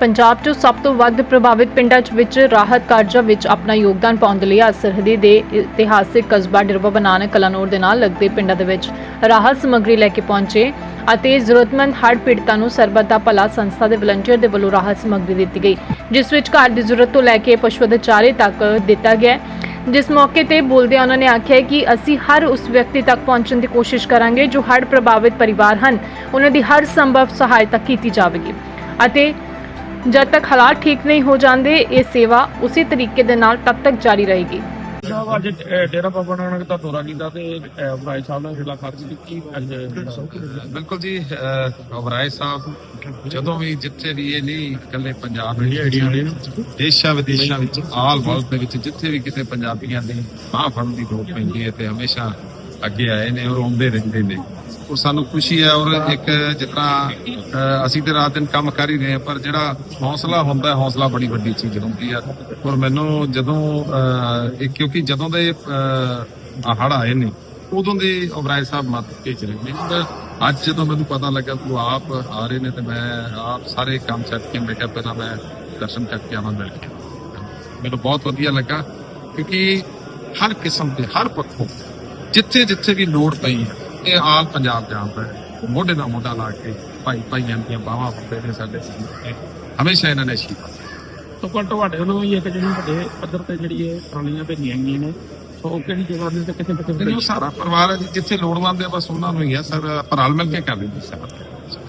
ਪੰਜਾਬ 'ਚ ਸਭ ਤੋਂ ਵੱਧ ਪ੍ਰਭਾਵਿਤ ਪਿੰਡਾਂ 'ਚ ਵਿੱਚ ਰਾਹਤ ਕਾਰਜਾਂ ਵਿੱਚ ਆਪਣਾ ਯੋਗਦਾਨ ਪਾਉਣ ਦੇ ਲਈ ਅੱਜ ਸਰਹੱਦੀ ਦੇ ਇਤਿਹਾਸਿਕ ਕਸਬਾ ਡਿਰਵਾ ਬਨਾਨਾ ਕਲਾਨੌਰ ਦੇ ਨਾਲ ਲੱਗਦੇ ਪਿੰਡਾਂ ਦੇ ਵਿੱਚ ਰਾਹਤ ਸਮੱਗਰੀ ਲੈ ਕੇ ਪਹੁੰਚੇ ਅਤੇ ਜ਼ਰੂਰਤਮੰਦ ਹੜ੍ਹ ਪੀੜਤਾਂ ਨੂੰ ਸਰਬੱਤ ਦਾ ਭਲਾ ਸੰਸਥਾ ਦੇ ਵਲੰਟੀਅਰ ਦੇ ਵੱਲੋਂ ਰਾਹਤ ਸਮੱਗਰੀ ਦਿੱਤੀ ਗਈ, ਜਿਸ ਵਿੱਚ ਘਰ ਦੀ ਜ਼ਰੂਰਤ ਤੋਂ ਲੈ ਕੇ ਪਸ਼ੂ ਦੇ ਚਾਰੇ ਤੱਕ ਦਿੱਤਾ ਗਿਆ ਜਿਸ ਮੌਕੇ ਤੇ ਬੋਲਦਿਆਂ ਉਹਨਾਂ ਨੇ ਆਖਿਆ ਕਿ ਅਸੀਂ ਹਰ ਉਸ ਵਿਅਕਤੀ ਤੱਕ ਪਹੁੰਚਣ ਦੀ ਕੋਸ਼ਿਸ਼ ਕਰਾਂਗੇ ਜੋ ਹੜ੍ਹ ਪ੍ਰਭਾਵਿਤ ਪਰਿਵਾਰ ਹਨ, ਉਹਨਾਂ ਦੀ ਹਰ ਸੰਭਵ ਸਹਾਇਤਾ ਕੀਤੀ ਜਾਵੇਗੀ ਅਤੇ ਜਦ ਤੱਕ ਹਾਲਾਤ ਠੀਕ ਨਹੀਂ ਹੋ ਜਾਂਦੇ ਇਹ ਸੇਵਾ ਉਸੇ ਤਰੀਕੇ ਦੇ ਨਾਲ ਤਦ ਤੱਕ ਜਾਰੀ ਰਹੇਗੀ। ਸਾਹਿਬ ਅੱਜ ਅਹ, ਡੇਰਾ ਬਾਬਾ ਨਾਨਕ ਦਾ ਦੌਰਾ ਕੀਤਾ ਤੇ ਅਹ, ਭਾਈ ਸਾਹਿਬ ਨਾਲ ਮੁਲਾਕਾਤ ਕੀਤੀ ਕੀ ਅੱਜ ਬਿਲਕੁਲ ਜੀ ਅਹ, ਅਬਰਾਏ ਸਾਹਿਬ ਜਦੋਂ ਵੀ ਜਿੱਥੇ ਵੀ ਇਹ ਨਹੀਂ ਇਕੱਲੇ ਪੰਜਾਬ ਵਿੱਚ ਦੇਸ਼ਾਂ ਵਿਦੇਸ਼ਾਂ ਵਿੱਚ ਆਲ ਵਰਲਡ ਦੇ ਵਿੱਚ ਜਿੱਥੇ ਵੀ ਕਿਤੇ ਪੰਜਾਬੀਆਂ ਦੀ ਬਾਹ ਫੜਨ ਦੀ ਲੋੜ ਪੈਂਦੀ ਹੈ ਤੇ ਹਮੇਸ਼ਾ ਅੱਗੇ ਆਏ ਨੇ ਔਰ ਆਉਂਦੇ ਰਹਿੰਦੇ ਨੇ। ਔਰ ਸਾਨੂੰ ਖੁਸ਼ੀ ਹੈ ਔਰ ਇੱਕ ਜਿਤਨਾ ਅਹ, ਅਸੀਂ ਤੇ ਰਾਤ ਦਿਨ ਕੰਮ ਕਰ ਹੀ ਰਹੇ ਹਾਂ ਪਰ ਜਿਹੜਾ ਹੌਸਲਾ ਹੁੰਦਾ ਹੈ ਹੌਸਲਾ ਬੜੀ ਵੱਡੀ ਚੀਜ਼ ਹੁੰਦੀ ਹੈ। ਔਰ ਮੈਨੂੰ ਜਦੋਂ ਅਹ, ਇਹ ਕਿਉਂਕਿ ਜਦੋਂ ਦੇ ਹੜ ਆਏ ਨੇ ਉਦੋਂ ਦੇ ਓਬਰਾਏ ਸਾਹਿਬ ਮੱਤ ਭੇਜ ਰਹੇ ਨੇ। ਤੇ ਅੱਜ ਜਦੋਂ ਮੈਨੂੰ ਪਤਾ ਲੱਗਾ ਤੂੰ ਆਪ ਆ ਰਹੇ ਨੇ ਤੇ ਮੈਂ ਆਪ ਸਾਰੇ ਕੰਮ ਛੱਡ ਕੇ ਮੈਂ ਕਿਹਾ ਪਹਿਲਾਂ ਮੈਂ ਦਰਸ਼ਨ ਕਰਕੇ ਆਵਾਂ ਮਿਲ ਕੇ। ਮੈਨੂੰ ਬਹੁਤ ਵਧੀਆ ਲੱਗਾ ਕਿਉਂਕਿ ਹਰ ਕਿਸਮ ਦੇ ਹਰ ਪੱਖੋਂ ਜਿੱਥੇ ਜਿੱਥੇ ਵੀ ਲੋੜ ਪਈ ਹੈ ਇਹ ਆਲ ਪੰਜਾਬ ਜਾਣਦਾ ਹੈ। ਮੋਢੇ ਨਾਲ ਮੋਢਾ ਲਾ ਕੇ ਭਾਈ ਭਾਈਆਂ ਦੀਆਂ ਬਾਹਾਂ ਫੜਦੇ ਨੇ ਸਾਡੇ ਸਾਹਮਣੇ। ਹਮੇਸ਼ਾ ਇਹਨਾਂ ਨੇ ਸ਼ੀਪਾ ਸੋ ਪਰ ਤੁਹਾਡੇ ਵੱਲੋਂ ਵੀ ਇੱਕ ਜਿਹੜੀ ਵੱਡੇ ਪੱਧਰ ਤੇ ਜਿਹੜੀ ਇਹ ਟਰਾਲੀਆਂ ਭੇਜੀਆਂ ਗਈਆਂ ਨੇ। ਸੋ ਉਹ ਕਿਹੜੀ ਜਗ੍ਹਾ ਦੇ ਤੇ ਕਿੱਥੇ ਕਿੱਥੇ ਤੇ ਉਹ ਸਾਰਾ ਪਰਿਵਾਰ ਹੈ ਜਿੱਥੇ ਲੋੜਵੰਦ ਹੈ ਬਸ ਉਹਨਾਂ ਨੂੰ ਹੀ ਹੈ ਸਰ ਪਰਾਲ ਮਿਲ ਕੇ ਕਰ ਦਿੰਦੇ ਸਰ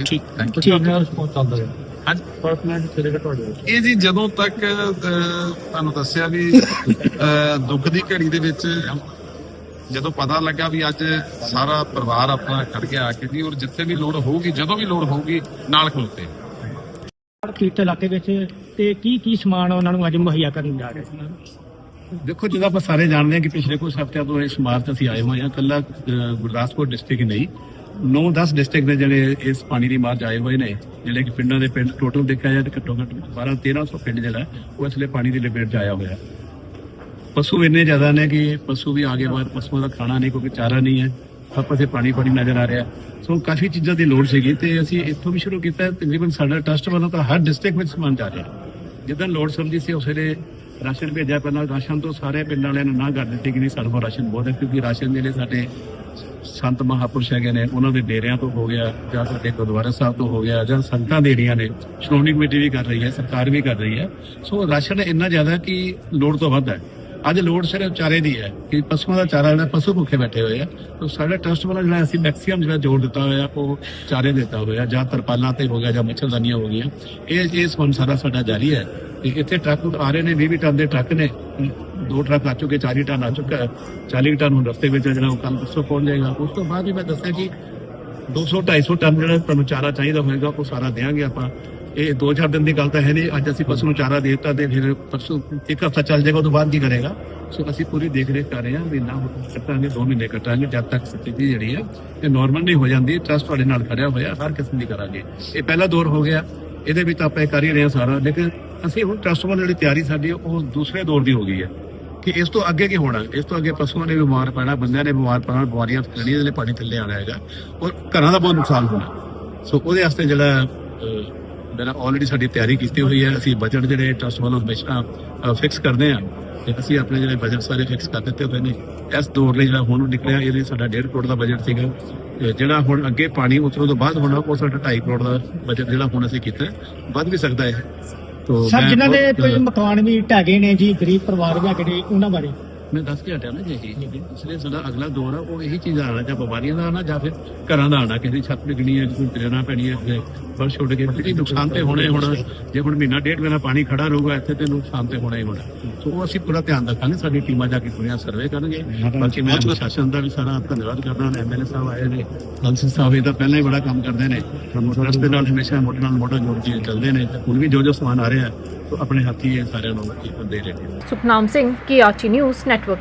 ਠੀਕ। ਥੈਂਕ ਯੂ ਠੀਕ ਹੈ ਰਿਸਪੌਂਸ ਚੱਲਦਾ ਹੈ ਹਾਂਜੀ। ਪਰਸਨਲ ਸਿਰੇ ਤੁਹਾਡੇ ਇਹ ਜੀ ਜਦੋਂ ਤੱਕ ਤੁਹਾਨੂੰ ਦੱਸਿਆ ਵੀ ਦੁੱਖ ਦੀ ਘੜੀ ਦੇ ਵਿੱਚ ਜਦੋਂ ਪਤਾ ਲੱਗਾ ਵੀ ਅੱਜ ਸਾਰਾ ਪਰਿਵਾਰ ਆਪਣਾ ਖੜ ਗਿਆ ਆ ਕੇ ਜੀ ਔਰ ਜਿੱਥੇ ਵੀ ਲੋੜ ਹੋਊਗੀ ਜਦੋਂ ਵੀ ਲੋੜ ਹੋਊਗੀ ਨਾਲ ਖਲੋਤੇ ਪੀੜਤ ਇਲਾਕੇ ਵਿੱਚ ਤੇ ਕੀ ਕੀ ਸਮਾਨ ਉਹਨਾਂ ਨੂੰ ਅੱਜ ਮੁਹੱਈਆ ਕਰਨ ਜਾ ਰਹੇ ਸੀ? ਦੇਖੋ ਜਦੋਂ ਆਪਾਂ ਸਾਰੇ ਜਾਣਦੇ ਹਾਂ ਕਿ ਪਿਛਲੇ ਕੁਝ ਹਫ਼ਤਿਆਂ ਤੋਂ ਇਸ ਮਾਰਚ ਅਸੀਂ ਆਏ ਹੋਏ ਹਾਂ। ਕੱਲਾ ਗੁਰਦਾਸਪੁਰ ਡਿਸਟ੍ਰਿਕਟ ਨਹੀਂ 9-10 ਡਿਸਟ੍ਰਿਕਟ ਦੇ ਜਿਹੜੇ ਇਸ ਪਾਣੀ ਦੀ ਮਾਰਚ ਆਏ ਹੋਏ ਨੇ ਜਿਹੜੇ ਕਿ ਪਿੰਡਾਂ ਦੇ ਪਿੰਡ ਟੋਟਲ ਦੇਖਿਆ ਜਾਏ ਤਾਂ ਘੱਟੋ ਘੱਟ 12-1300 ਪਿੰਡ ਜਿਹੜਾ ਉਹ ਇਸ ਵੇਲੇ ਪਾਣੀ ਦੀ ਲਪੇਟ 'ਚ ਆਇਆ ਹੋਇਆ। ਪਸ਼ੂ ਇੰਨੇ ਜ਼ਿਆਦਾ ਨੇ ਕਿ ਪਸ਼ੂ ਵੀ ਆਗੇ ਬਾਅਦ ਪਸ਼ੂਆਂ ਦਾ ਖਾਣਾ ਨਹੀਂ, ਕਿਉਂਕਿ ਚਾਰਾ ਨਹੀਂ ਹੈ। ਸਭ ਪਾਸੇ ਪਾਣੀ ਪਾਣੀ ਨਜ਼ਰ ਆ ਰਿਹਾ। ਸੋ ਕਾਫੀ ਚੀਜ਼ਾਂ ਦੀ ਲੋੜ ਸੀਗੀ ਤੇ ਅਸੀਂ ਇੱਥੋਂ ਵੀ ਸ਼ੁਰੂ ਕੀਤਾ। ਤਕਰੀਬਨ ਸਾਡਾ ਟਰਸਟ ਵੱਲੋਂ ਤਾਂ ਹਰ ਡਿਸਟ੍ਰਿਕਟ ਵਿੱਚ ਸਮਾਨ ਜਾ ਰਿਹਾ। ਜਿੱਦਾਂ ਲੋੜ ਸਮਝੀ ਸੀ, ਉਸ ਵੇਲੇ ਰਾਸ਼ਨ ਭੇਜਿਆ ਪਹਿਲਾਂ। ਰਾਸ਼ਨ ਤੋਂ ਸਾਰੇ ਪਿੰਡਾਂ ਵਾਲਿਆਂ ਨੂੰ ਨਾ ਕਰ ਦਿੱਤੀ ਕਿ ਨਹੀਂ, ਸਾਡੇ ਕੋਲ ਰਾਸ਼ਨ ਬਹੁਤ ਹੈ, ਕਿਉਂਕਿ ਰਾਸ਼ਨ ਜਿਹੜੇ ਸਾਡੇ ਸੰਤ ਮਹਾਪੁਰਸ਼ ਹੈਗੇ ਨੇ। ਉਹਨਾਂ ਦੇ ਡੇਰਿਆਂ ਤੋਂ ਹੋ ਗਿਆ, ਜਾਂ ਸਾਡੇ ਗੁਰਦੁਆਰਾ ਸਾਹਿਬ ਤੋਂ ਹੋ ਗਿਆ, ਜਾਂ ਸੰਤਾਂ ਦੇ ਨੇ। ਸ਼੍ਰੋਮਣੀ ਕਮੇਟੀ ਵੀ ਕਰ ਰਹੀ ਹੈ, ਸਰਕਾਰ ਵੀ ਕਰ ਰਹੀ ਹੈ। ਸੋ ਰਾਸ਼ਨ ਇੰਨਾ ਜ਼ਿਆਦਾ ਕਿ ਲੋੜ ਤੋਂ ਵੱਧ ਹੈ। ਅੱਜ ਲੋੜ ਸਿਰਫ ਚਾਰੇ ਦੀ ਹੈ ਕਿ ਪਸ਼ੂਆਂ ਦਾ ਚਾਰਾ ਜਿਹੜਾ ਪਸ਼ੂ ਭੁੱਖੇ ਬੈਠੇ ਹੋਏ ਆ। ਤਾਂ ਸਾਡਾ ਟਰਸਟ ਵਾਲਾ ਜਿਹੜਾ ਅਸੀਂ ਮੈਕਸਿਮਮ ਜਿਹੜਾ ਜੋੜ ਦਿੱਤਾ ਹੋਇਆ, ਉਹ ਚਾਰੇ ਦਿੱਤਾ ਹੋਇਆ, ਜਾਂ ਤਰਪਾਲਾਂ ਤੇ ਹੋ ਗਿਆ, ਜਾਂ ਮੱਛਰਦਾਨੀਆਂ ਹੋ ਗਈਆਂ। ਇਹ ਇਹ ਸਮਾਨ ਸਾਰਾ ਸਾਡਾ ਜਾਰੀ ਹੈ ਤੇ ਇੱਥੇ ਟਰੱਕ ਆ ਰਹੇ ਨੇ 20 20 ਟਨ ਦੇ ਟਰੱਕ ਨੇ। ਦੋ ਟਰੱਕ ਆ ਚੁੱਕੇ 40 ਟਨ ਆ ਚੁੱਕਾ ਹੈ। 40 ਟਨ ਹੁਣ ਰਸਤੇ ਵਿੱਚ ਜਿਹੜਾ ਉਹ ਕੱਲ ਪਰਸੋਂ ਪਹੁੰਚ ਜਾਏਗਾ ਉਸ ਤੋਂ ਬਾਅਦ ਵੀ ਮੈਂ ਦੱਸਿਆ ਕਿ 200 250 ਟਨ ਜਿਹੜਾ ਤੁਹਾਨੂੰ ਚਾਰਾ ਚਾਹੀਦਾ ਹੋਏਗਾ, ਉਹ ਸਾਰਾ ਦੇਵਾਂਗੇ ਆਪਾਂ। ਇਹ 2000 ਦਿਨ ਦੀ ਗੱਲ ਤਾਂ ਹੈ ਨਹੀਂ। ਅੱਜ ਅਸੀਂ ਪਸ਼ੂ ਨੂੰ ਚਾਰਾ ਦੇ ਦਿੱਤਾ ਤੇ ਫਿਰ ਪਸੂ ਇੱਕ ਹਫ਼ਤਾ ਚੱਲ ਜਾਏਗਾ ਉਹ ਤੋਂ ਬਾਅਦ ਕੀ ਕਰੇਗਾ? ਸੋ ਅਸੀਂ ਪੂਰੀ ਦੇਖ ਰੇਖ ਕਰ ਰਹੇ ਹਾਂ ਵੀ ਨਾ ਕੱਟਾਂਗੇ 2 ਮਹੀਨੇ ਕੱਟਾਂਗੇ, ਜਦ ਤੱਕ ਸਥਿਤੀ ਜਿਹੜੀ ਆ ਇਹ ਨਾਰਮਲ ਨਹੀਂ ਹੋ ਜਾਂਦੀ। ਟਰਸਟ ਤੁਹਾਡੇ ਨਾਲ ਖੜਿਆ ਹੋਇਆ, ਹਰ ਕਿਸਮ ਦੀ ਕਰਾਂਗੇ। ਇਹ ਪਹਿਲਾ ਦੌਰ ਹੋ ਗਿਆ। ਇਹਦੇ ਵਿੱਚ ਆਪਾਂ ਇਹ ਕਰ ਹੀ ਰਹੇ ਹਾਂ ਸਾਰਾ। ਲੇਕਿਨ ਅਸੀਂ ਹੁਣ ਟਰਸਟ ਵੱਲ ਜਿਹੜੀ ਤਿਆਰੀ ਸਾਡੀ, ਉਹ ਦੂਸਰੇ ਦੌਰ ਦੀ ਹੋ ਗਈ ਹੈ ਕਿ ਇਸ ਤੋਂ ਅੱਗੇ ਕੀ ਹੋਣਾ? ਇਸ ਤੋਂ ਅੱਗੇ ਪਸ਼ੂਆਂ ਨੇ ਬਿਮਾਰ ਪੈਣਾ, ਬੰਦਿਆਂ ਨੇ ਬਿਮਾਰ ਪੈਣਾ, ਬਿਮਾਰੀਆਂ ਫੈਲਣੀਆਂ ਦੇ ਪਾਣੀ ਥੱਲੇ ਆਣਾ ਹੈਗਾ। ਔਰ ਘਰਾਂ ਦਾ ਬਹੁਤ ਨੁਕਸਾਨ ਹੋਣਾ। ਸੋ ਉਹਦੇ ਵਾਸਤੇ ਜਿਹੜਾ ਜਿਹੜਾ ਆਲਰੇਡੀ ਸਾਡੀ ਤਿਆਰੀ ਕੀਤੀ ਹੋਈ ਹੈ। ਅਸੀਂ ਬਜਟ ਜਿਹੜੇ ਟਰਸਟ ਵੱਲੋਂ ਹਮੇਸ਼ਾ ਫਿਕਸ ਕਰਦੇ ਆ ਤੇ ਅਸੀਂ ਆਪਣੇ ਜਿਹੜੇ ਬਜਟ ਸਾਰੇ ਫਿਕਸ ਕਰ ਦਿੱਤੇ ਹੋਏ ਨੇ। ਇਸ ਦੌਰ ਲਈ ਜਿਹੜਾ ਹੁਣ ਨਿਕਲਿਆ ਇਹਦੇ ਸਾਡਾ 1.5 ਕਰੋੜ ਦਾ ਬਜਟ ਸੀਗਾ। ਜਿਹੜਾ ਹੁਣ ਅੱਗੇ ਪਾਣੀ ਉਤਰੋਂ ਤੋਂ ਬਾਅਦ ਹੋਣਾ ਉਹ ਸਾਡਾ 2.5 ਕਰੋੜ ਦਾ ਬਜਟ ਜਿਹੜਾ ਹੁਣ ਅਸੀਂ ਕੀਤਾ। ਵੱਧ ਵੀ ਸਕਦਾ ਹੈ। ਸਰ ਜਿਨ੍ਹਾਂ ਦੇ ਮਕਾਨ ਵੀ ਢਹਿ ਗਏ ਨੇ ਜੀ ਗਰੀਬ ਪਰਿਵਾਰ ਹੈਗੇ ਨੇ ਉਹਨਾਂ ਬਾਰੇ। ਮੈਂ ਦੱਸ ਕੇ ਹਟਿਆ ਨਾ ਜੀ ਇਹ ਇਸ ਲਈ ਸਾਡਾ ਅਗਲਾ ਦੌਰ ਆ, ਉਹ ਇਹੀ ਚੀਜ਼ ਆਣਾ ਜਾਂ ਬਿਮਾਰੀਆਂ ਦਾ ਆਣਾ ਜਾਂ ਫਿਰ ਘਰਾਂ ਦਾ ਆਣਾ ਕਿਸੇ ਦੀ ਛੱਤ ਡਿੱਗਣੀ ਹੈ ਕਿਸੇ ਨੂੰ ਪੈਣੀ ਹੈ ਬਰ ਛੁੱਟ ਕੇ, ਕਿਉਂਕਿ ਨੁਕਸਾਨ ਤੇ ਹੋਣੇ ਹੁਣ। ਜੇ ਹੁਣ ਮਹੀਨਾ ਡੇਢ ਮਹੀਨਾ ਪਾਣੀ ਖੜਾ ਰਹੂਗਾ, ਇੱਥੇ ਤੇ ਨੁਕਸਾਨ ਤੇ ਹੋਣਾ ਹੀ ਹੋਣਾ। ਸੋ ਉਹ ਅਸੀਂ ਪੂਰਾ ਧਿਆਨ ਰੱਖਾਂਗੇ, ਸਾਡੀ ਟੀਮਾਂ ਜਾ ਕੇ ਪੂਰੀਆਂ ਸਰਵੇ ਕਰਨਗੇ। ਬਾਕੀ ਮੈਂ ਪ੍ਰਸ਼ਾਸਨ ਦਾ ਵੀ ਸਾਰਾ ਧੰਨਵਾਦ ਕਰਦਾ ਹਾਂ ਐਮਐਲਏ ਸਾਹਿਬ ਆਏ ਨੇ। ਹੰਸੀ ਸਾਹਿਬ ਇਹ ਤਾਂ ਪਹਿਲਾਂ ਹੀ ਬੜਾ ਕੰਮ ਕਰਦੇ ਨੇ। ਟਰਸਟ ਦੇ ਨਾਲ ਹਮੇਸ਼ਾ ਮੋਢੇ ਨਾਲ ਮੋਢਾ ਜੋੜ ਕੇ ਚੱਲਦੇ ਨੇ। ਹੁਣ ਵੀ ਜੋ ਜੋ ਸਮਾਨ ਆ ਰਿਹਾ ਉਹ ਆਪਣੇ ਹੱਥੀ ਇਹ ਸਾਰਿਆਂ ਨੂੰ ਦੇ ਰਹੇ Sukhnam Singh KRT news network